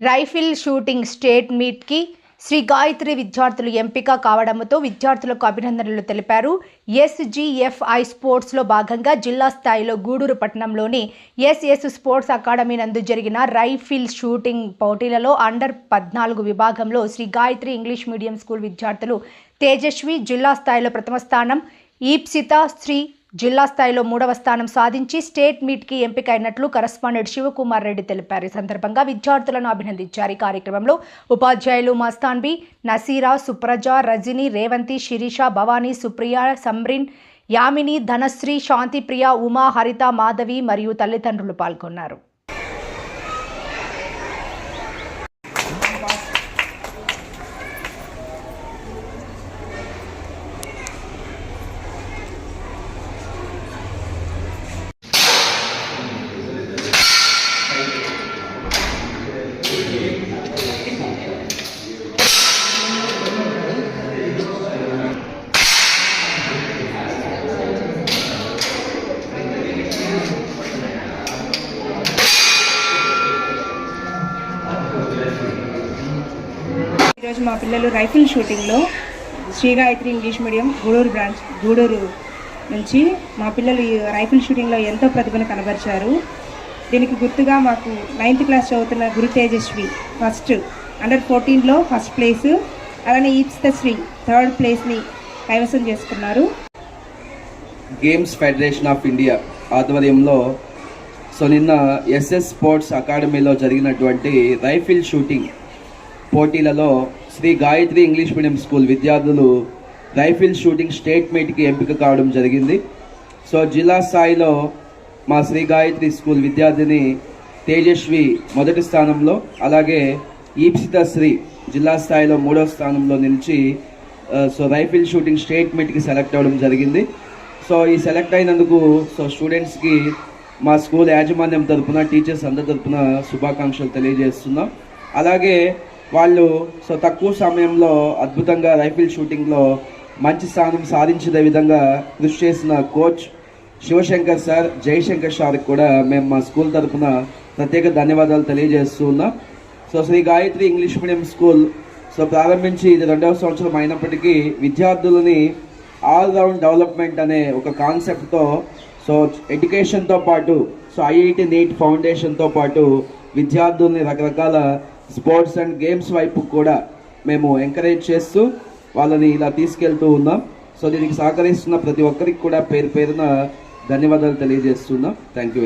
Rifle shooting state మీట్కి శ్రీ గాయత్రి విద్యార్థులు ఎంపిక కావడంతో విద్యార్థులకు అభినందనలు తెలిపారు. ఎస్జీఎఫ్ఐ స్పోర్ట్స్లో భాగంగా జిల్లా స్థాయిలో గూడూరు పట్టణంలోని ఎస్ఎస్ స్పోర్ట్స్ అకాడమీ నందు జరిగిన రైఫిల్ షూటింగ్ పోటీలలో అండర్ పద్నాలుగు విభాగంలో Shri Gayatri English medium school విద్యార్థులు తేజస్వి జిల్లా స్థాయిలో ప్రథమ స్థానం ఈప్సిత శ్రీ జిల్లా స్థాయిలో మూడవ స్థానం సాధించి స్టేట్ మీట్కి ఎంపికైనట్లు కరస్పాండెంట్ శివకుమార్ రెడ్డి తెలిపారు. ఈ సందర్భంగా విద్యార్థులను అభినందించారు. ఈ కార్యక్రమంలో ఉపాధ్యాయులు మస్తాన్బి నసీరా సుప్రజ రజిని రేవంతి శిరీష భవానీ సుప్రియ సమ్రిన్ యామిని ధనశ్రీ శాంతిప్రియ ఉమా హరిత మాధవి మరియు తల్లిదండ్రులు పాల్గొన్నారు. ఈరోజు మా పిల్లలు రైఫిల్ షూటింగ్లో Shri Gayatri English medium Gudur branch Gudur నుంచి మా పిల్లలు ఈ రైఫిల్ షూటింగ్లో ఎంతో ప్రతిభను కనబరిచారు. దీనికి గుర్తుగా మాకు నైన్త్ క్లాస్ చదువుతున్న గురు తేజస్వి ఫస్ట్ అండర్ ఫోర్టీన్లో ఫస్ట్ ప్లేసు అలానే ఈప్స్తశ్రీ థర్డ్ ప్లేస్ని కైవసం చేసుకున్నారు. గేమ్స్ ఫెడరేషన్ ఆఫ్ ఇండియా ఆధ్వర్యంలో సో నిన్న ఎస్ఎస్ స్పోర్ట్స్ అకాడమీలో జరిగినటువంటి రైఫిల్ షూటింగ్ పోటీలలో Shri Gayatri English medium school విద్యార్థులు రైఫిల్ షూటింగ్ స్టేట్ మీట్కి ఎంపిక కావడం జరిగింది. సో జిల్లా స్థాయిలో మా శ్రీ గాయత్రి స్కూల్ విద్యార్థిని తేజస్వి మొదటి స్థానంలో అలాగే ఈప్సిత శ్రీ జిల్లా స్థాయిలో మూడో స్థానంలో నిలిచి సో రైఫిల్ షూటింగ్ స్టేట్ మీట్కి సెలెక్ట్ అవ్వడం జరిగింది. సో ఈ సెలెక్ట్ అయినందుకు సో స్టూడెంట్స్కి మా స్కూల్ యాజమాన్యం తరపున టీచర్స్ అందరి తరపున శుభాకాంక్షలు తెలియజేస్తున్నాం. అలాగే వాళ్ళు సో తక్కువ సమయంలో అద్భుతంగా రైఫిల్ షూటింగ్లో మంచి స్థానం సాధించే విధంగా కృషి చేసిన కోచ్ శివశంకర్ సార్ జయశంకర్ సార్కి కూడా మేము మా స్కూల్ తరపున ప్రత్యేక ధన్యవాదాలు తెలియజేస్తూ ఉన్నాం so Shri Gayatri English medium school so ప్రారంభించి ఇది రెండవ సంవత్సరం అయినప్పటికీ విద్యార్థులని ఆల్ రౌండ్ డెవలప్మెంట్ అనే ఒక కాన్సెప్ట్తో సో ఎడ్యుకేషన్తో పాటు సో ఐఐటి నీట్ ఫౌండేషన్తో పాటు విద్యార్థుల్ని రకరకాల స్పోర్ట్స్ అండ్ గేమ్స్ వైపు కూడా మేము ఎంకరేజ్ చేస్తూ వాళ్ళని ఇలా తీసుకెళ్తూ ఉన్నాం. సో దీనికి సహకరిస్తున్న ప్రతి ఒక్కరికి కూడా పేరు పేరున ధన్యవాదాలు తెలియజేస్తున్నాం. Thank you